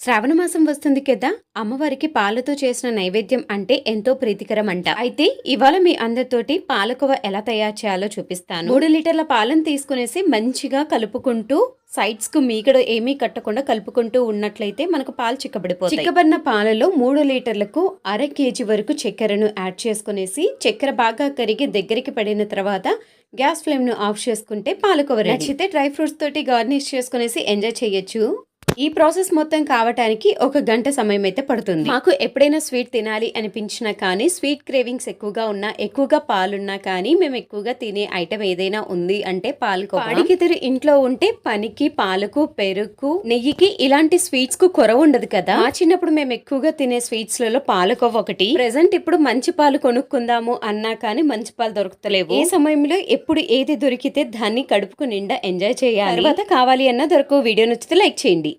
శ్రావణ మాసం వస్తుంది కదా అమ్మవారికి పాలతో చేసిన నైవేద్యం అంటే ఎంతో ప్రీతికరం అంట అయితే ఇవాళ మీ అందరితోటి పాలకోవ ఎలా తయారు చేయాలో చూపిస్తాను. మూడు లీటర్ల పాలను తీసుకునేసి మంచిగా కలుపుకుంటూ సైడ్స్కు మీగడ ఏమీ కట్టకుండా కలుపుకుంటూ ఉన్నట్లయితే మనకు పాలు చిక్కబడిపోతాయి. చిక్కబడిన పాలలో మూడు లీటర్లకు అర కేజీ వరకు చక్కెరను యాడ్ చేసుకునేసి చక్కెర బాగా కరిగి దగ్గరికి పడిన తర్వాత గ్యాస్ ఫ్లేమ్ను ఆఫ్ చేసుకుంటే పాలకోవ నచ్చితే డ్రై ఫ్రూట్స్ తోటి గార్నిష్ చేసుకునేసి ఎంజాయ్ చేయొచ్చు. ఈ ప్రాసెస్ మొత్తం కావటానికి ఒక గంట సమయం అయితే పడుతుంది. మాకు ఎప్పుడైనా స్వీట్ తినాలి అనిపించినా కానీ స్వీట్ క్రేవింగ్స్ ఎక్కువగా ఉన్నా ఎక్కువగా పాలున్నా కానీ మేము ఎక్కువగా తినే ఐటమ్ ఏదైనా ఉంది అంటే పాలకోవా పాడికిదిరి ఇంట్లో ఉంటే పనికి పాలకు పెరుగు నెయ్యికి ఇలాంటి స్వీట్స్కు కొరవ ఉండదు కదా. మా చిన్నప్పుడు మేము ఎక్కువగా తినే స్వీట్స్లలో పాలకోవ ఒకటి. ప్రెసెంట్ ఇప్పుడు మంచి పాలు కొనుక్కుందాము అన్నా కానీ మంచి పాలు దొరుకుతలేవు. ఏ సమయంలో ఎప్పుడు ఏది దొరికితే దాన్ని కడుపుకు నిండా ఎంజాయ్ చేయాలి. తర్వాత కావాలి అన్న దొరకు వీడియో నచ్చితే లైక్ చేయండి.